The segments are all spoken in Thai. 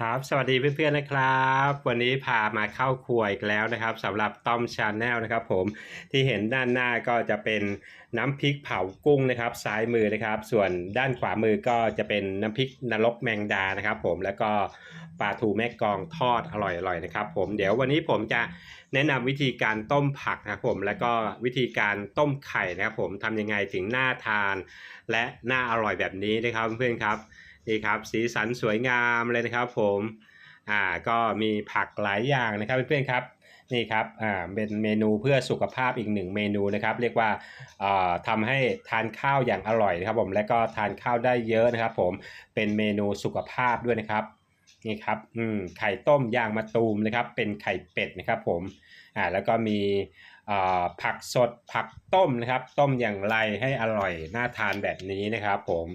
ครับสวัสดีเพื่อนๆนะครับ วันนี้พามาเข้าครัวอีกแล้วนะครับสำหรับต้อมชาแนลนะครับผมที่เห็นด้านหน้าก็จะเป็นน้ำพริกเผากุ้งนะครับ ซ้ายมือนะครับ ส่วนด้านขวามือก็จะเป็นน้ำพริกนรกแมงดานะครับ ผมแล้วก็ปลาทูแม่กองทอดอร่อยๆนะครับ ผมเดี๋ยววันนี้ผมจะแนะนำวิธีการต้มผักนะครับผมแล้วก็วิธีการต้มไข่นะครับ ผมทำยังไงถึงน่าทาน และน่าอร่อยแบบนี้นะครับเพื่อนๆครับ นี่ครับสีสันสวยงามเลยนะครับผมอ่าก็มีผักหลายอย่างนะครับเพื่อนๆครับนี่ครับอ่าเป็นเมนูเพื่อสุขภาพอีกหนึ่งเมนูนะครับ เรียกว่าอ่าทำให้ทานข้าวอย่างอร่อยนะครับ ผมและก็ทานข้าวได้เยอะนะครับ ผมเป็นเมนูสุขภาพด้วยนะครับนี่ครับอืมไข่ต้มย่างมะตูมนะครับ เป็นไข่เป็ดนะครับผมอ่าแล้วก็มีอ่าผักสดผักต้มนะครับ ต้มอย่างไรให้อร่อยน่าทานแบบนี้นะครับผม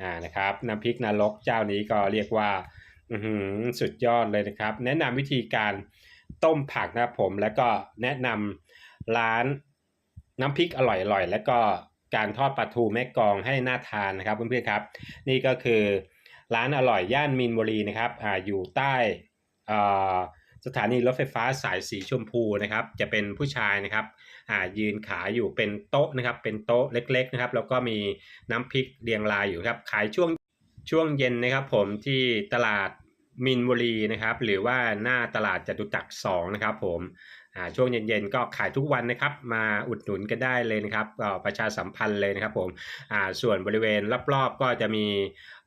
อ่านะครับน้ำพริกนรกเจ้านี้ก็เรียกว่าอื้อหือสุดยอดเลยนะครับ แนะนำวิธีการต้มผักนะผม แล้วก็แนะนำร้านน้ำพริกอร่อยๆ แล้วก็การทอดปลาทูแม่กองให้น่าทานนะครับเพื่อนๆครับ นี่ก็คือร้านอร่อยย่านมีนบุรีนะครับอ่าอยู่ใต้อ่า สถานีรถไฟฟ้าสายสีชมพูนะครับ จะเป็นผู้ชายนะครับอ่ายืนขายอยู่เป็นโต๊ะนะครับ เป็นโต๊ะเล็ก ๆนะครับ แล้วก็มีน้ำพริกเรียงรายอยู่ครับ ขายช่วงช่วงเย็นนะครับผมที่ตลาดมินบุรีนะครับ หรือว่าหน้าตลาดจตุจักรสองนะครับผมอ่าช่วงเย็นๆก็ขายทุกวันนะครับ มาอุดหนุนกันได้เลยนะครับประชาสัมพันธ์เลยนะครับผมอ่าส่วนบริเวณรอบๆก็จะมี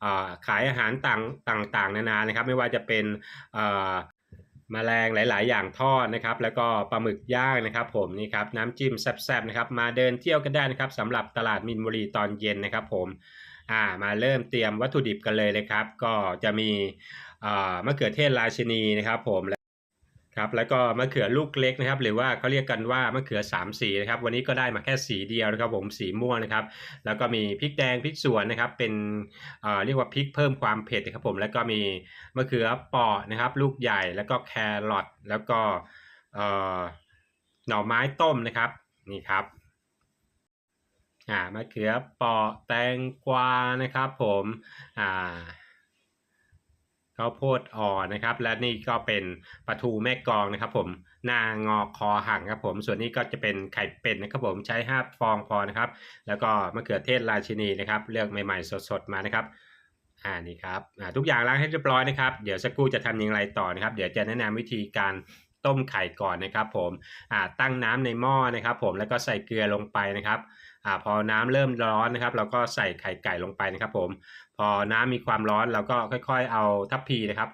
อ่าขายอาหารต่างต่างๆ นานานะครับ ไม่ว่าจะเป็น มแมลงหลาย ๆ อย่างทอดนะครับ แล้วก็ปลาหมึกย่างนะครับผมนี่ครับน้ำจิ้มแซ่บๆนะครับมาเดินเที่ยวกันได้นะครับสำหรับตลาดมินบุรีตอนเย็นนะครับผมอ่ามาเริ่มเตรียมวัตถุดิบกันเลยเลยครับ ก็จะมีอ่ามะเขือเทศราชินีนะครับผม ครับแล้วก็มะเขือลูกเล็กนะครับ หรือว่าเขาเรียกกันว่ามะเขือสามสีนะครับ วันนี้ก็ได้มาแค่สีเดียวนะครับ ผมสีม่วงนะครับ แล้วก็มีพริกแดงพริกสวนนะครับ เป็นเอ่อเรียกว่าพริกเพิ่มความเผ็ดนะครับ ผมแล้วก็มีมะเขือปราะนะครับ ลูกใหญ่แล้วก็แครอทแล้วก็เอ่อหน่อไม้ต้มนะครับนี่ครับอ่ามะเขือปราะแตงกวานะครับ ผมอ่า ข้าวโพดอ่อนนะครับ และนี่ก็เป็นปลาทูแม่กองนะครับ ผมหน้างอคอหักครับผม ส่วนนี้ก็จะเป็นไข่เป็ดนะครับผมใช้ห้าฟองพอนะครับ แล้วก็มะเขือเทศราชินีนะครับ เลือกใหม่ๆสดๆมานะครับอ่านี่ครับอ่าทุกอย่างล้างให้เรียบร้อยนะครับ เดี๋ยวสักครู่จะทำอย่างไรต่อนะครับ เดี๋ยวจะแนะนำวิธีการต้มไข่ก่อนนะครับผมอ่าตั้งน้ำในหม้อนะครับ ผมแล้วก็ใส่เกลือลงไปนะครับอ่าพอน้ำเริ่มร้อนนะครับ เราก็ใส่ไข่ไก่ลงไปนะครับ ผม พอน้ำมีความร้อนเราก็ค่อย ๆ เอาทัพพีนะครับ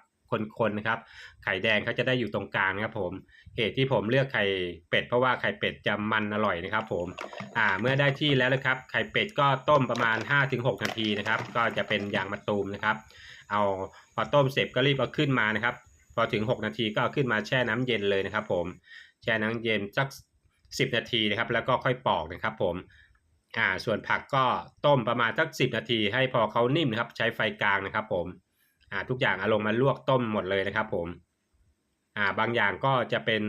คนๆนะครับ ไข่แดงเขาจะได้อยู่ตรงกลางนะครับผมเหตุที่ผมเลือกไข่เป็ดเพราะว่าไข่เป็ดจะมันอร่อยนะครับ ผม อ่า เมื่อได้ที่แล้วนะครับ ไข่เป็ดก็ต้มประมาณ 5-6 นาทีนะครับ ก็จะเป็นยางมะตูมนะครับ เอาพอต้มเสร็จก็รีบเอาขึ้นมานะครับ พอถึง 6 นาทีก็เอาขึ้นมาแช่น้ำเย็นเลยนะครับ ผม แช่น้ำเย็นสัก 10 นาทีนะครับ แล้วก็ค่อยปอกนะครับ ผม อ่าส่วนผักก็ต้มประมาณสัก10 นาที ให้พอเขานิ่มนะครับ ใช้ไฟกลางนะครับ ผมอ่าทุกอย่างเอาลงมาลวกต้มหมดเลยนะครับ ผมอ่าบางอย่างก็จะเป็น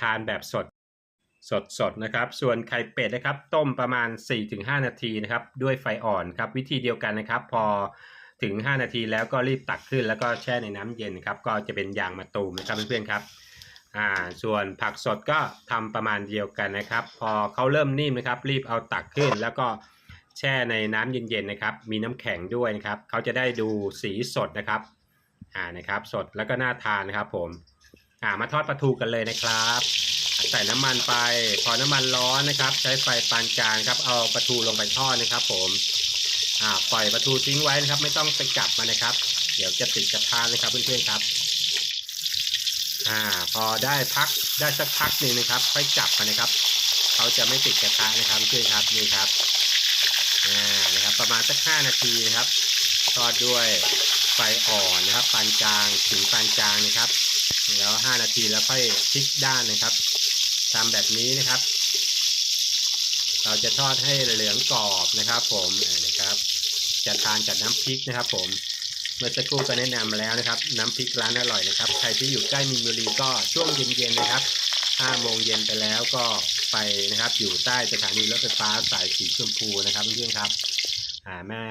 ทานแบบสดสดสดนะครับ ส่วนไข่เป็ดนะครับ ต้มประมาณ 4-5 นาทีนะครับ ด้วยไฟอ่อนครับ วิธีเดียวกันนะครับ พอถึง 5 นาทีแล้วก็รีบตักขึ้นแล้วก็แช่ในน้ำเย็นครับ ก็จะเป็นยางมะตูมนะครับเพื่อนๆครับ อ่าส่วนผักสดก็ทำประมาณเดียวกันนะครับ พอเขาเริ่มนิ่มนะครับ รีบเอาตักขึ้น แล้วก็แช่ในน้ำเย็นๆนะครับ มีน้ำแข็งด้วยนะครับเขาจะได้ดูสีสดนะครับอ่านะครับสดแล้วก็น่าทานนะครับ ผมอ่ามาทอดปลาทูกันเลยนะครับ ใส่น้ำมันไป พอน้ำมันร้อนนะครับ ใช้ไฟปานกลางครับ เอาปลาทูลงไปทอดนะครับ ผมอ่าปล่อยปลาทูทิ้งไว้นะครับ ไม่ต้องไปจับมันนะครับ เดี๋ยวจะติดกระทะนะครับเพื่อนๆครับ อ่าพอได้พักได้สักพักหนึ่งนะครับ ค่อยจับมันนะครับเขาจะไม่ติดกระทะนะครับเพื่อนครับนี่ครับอ่านะครับ ประมาณสักห้านาทีนะครับทอดด้วยไฟอ่อนนะครับปานกลางถึงปานกลางนะครับ แล้ว5นาทีแล้วค่อยพลิกด้านนะครับทำแบบนี้นะครับ เราจะทอดให้เหลืองกรอบนะครับ ผมอ่นะครับจะทานกับน้ำพริกนะครับ ผม เมื่อสักครู่ก็แนะนำแล้วนะครับ น้ำพริกร้านอร่อยนะครับ ใครที่อยู่ใกล้มินบุรีก็ช่วงเย็นๆนะครับ5โมงเย็นไปแล้วก็ไปนะครับอยู่ใต้สถานีรถไฟฟ้าสายสีชมพูนะครับเพื่อนๆครับอ่าแม่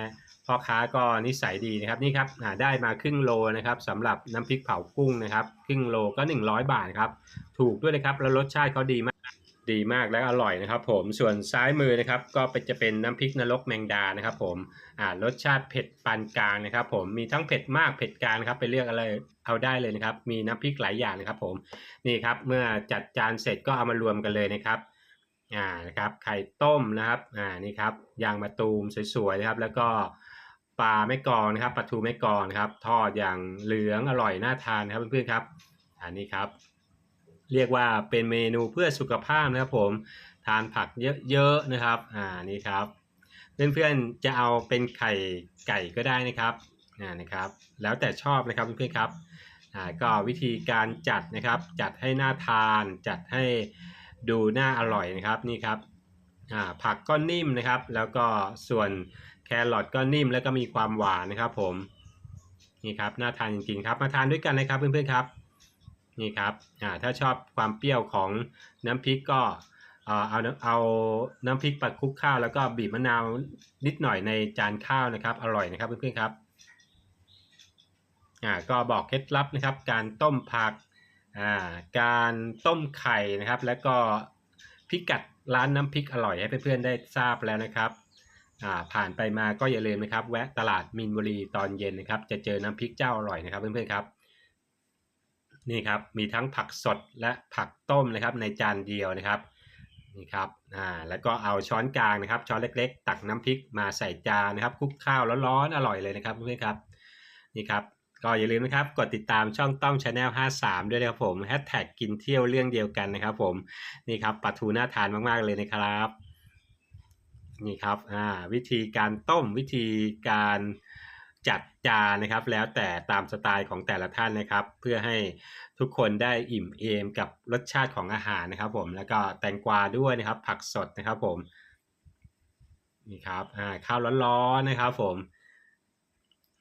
พ่อค้าก็นิสัยดีนะครับนี่ครับอ่าได้มาครึ่งโลนะครับสำหรับน้ำพริกเผากุ้งนะครับ ครึ่งโลก็ 100 บาทครับถูกด้วยนะครับแล้วรสชาติเขาดีมาก ดีมากและอร่อยนะครับผมส่วนซ้ายมือนะครับก็เป็นจะเป็นน้ำพริกนรกแมงดานะครับผมอ่ารสชาติเผ็ดปานกลางนะครับ ผมมีทั้งเผ็ดมากเผ็ดกลางครับไปเลือกอะไรเอาได้เลยนะครับ มีน้ำพริกหลายอย่างนะครับ ผมนี่ครับเมื่อจัดจานเสร็จก็เอามารวมกันเลยนะครับอ่านะครับไข่ต้มนะครับอ่านี่ครับยางมะตูมสวยๆนะครับ แล้วก็ปลาแม่กลองนะครับปลาทูแม่กลองนะครับ ทอดอย่างเหลืองอร่อยน่าทานนะครับเพื่อนๆครับอันนี้ครับ เรียกว่าเป็นเมนูเพื่อสุขภาพนะครับผมทานผักเยอะๆนะครับอ่านี่ครับ เพื่อนๆจะเอาเป็นไข่ไก่ก็ได้นะครับอ่านะครับ แล้วแต่ชอบนะครับเพื่อนๆครับอ่าก็วิธีการจัดนะครับ จัดให้น่าทานจัดให้ดูน่าอร่อยนะครับนี่ครับอ่าผักก็นิ่มนะครับ แล้วก็ส่วนแครอทก็นิ่มแล้วก็มีความหวานนะครับผมนี่ครับน่าทานจริงๆครับมาทานด้วยกันนะครับเพื่อนๆครับ นี่ครับอ่าถ้าชอบความเปรี้ยวของน้ำพริกก็เอ่อเอาเอาน้ำพริกปัดคลุกข้าวแล้วก็บีบมะนาวนิดหน่อยในจานข้าวนะครับ อร่อยนะครับเพื่อนๆครับอ่าก็บอกเคล็ดลับนะครับ การต้มผักอ่าการต้มไข่นะครับ แล้วก็พิกัดร้านน้ำพริกอร่อยให้เพื่อนๆได้ทราบแล้วนะครับอ่าผ่านไปมาก็อย่าลืมนะครับ แวะตลาดมินบุรีตอนเย็นนะครับ จะเจอน้ำพริกเจ้าอร่อยนะครับเพื่อนๆครับ นี่ครับมีทั้งผักสดและผักต้มนะครับในจานเดียวนะครับนี่ครับอ่าแล้วก็เอาช้อนกลางนะครับ ช้อนเล็ก ๆ ตักน้ำพริกมาใส่จานนะครับคลุกข้าวร้อนๆอร่อยเลยนะครับเพื่อนครับนี่ครับก็อย่าลืมนะครับกดติดตามช่องต้อมชาแนล53 ด้วยนะครับผมแฮชแท็กกินเที่ยวเรื่องเดียวกันนะครับ ผมนี่ครับปลาทูน่าทานมากๆเลยนะครับนี่ครับอ่าวิธีการต้มวิธีการ จัดจานนะครับ แล้วแต่ตามสไตล์ของแต่ละท่านนะครับ เพื่อให้ทุกคนได้อิ่มเอมกับรสชาติของอาหารนะครับ ผมแล้วก็แตงกวาด้วยนะครับ ผักสดนะครับ ผมนี่ครับอ่าข้าวร้อนๆนะครับ ผม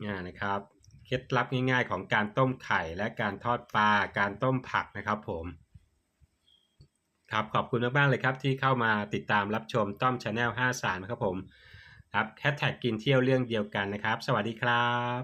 อ่านะครับเคล็ดลับง่าย ๆ ของการต้มไข่และการทอดปลาการต้มผักนะครับ ผมครับขอบคุณมากๆเลยครับที่เข้ามาติดตามรับชมต้อมชาแนล53นะครับผม ครับแฮชแท็กกินเที่ยวเรื่องเดียวกันนะครับ สวัสดีครับ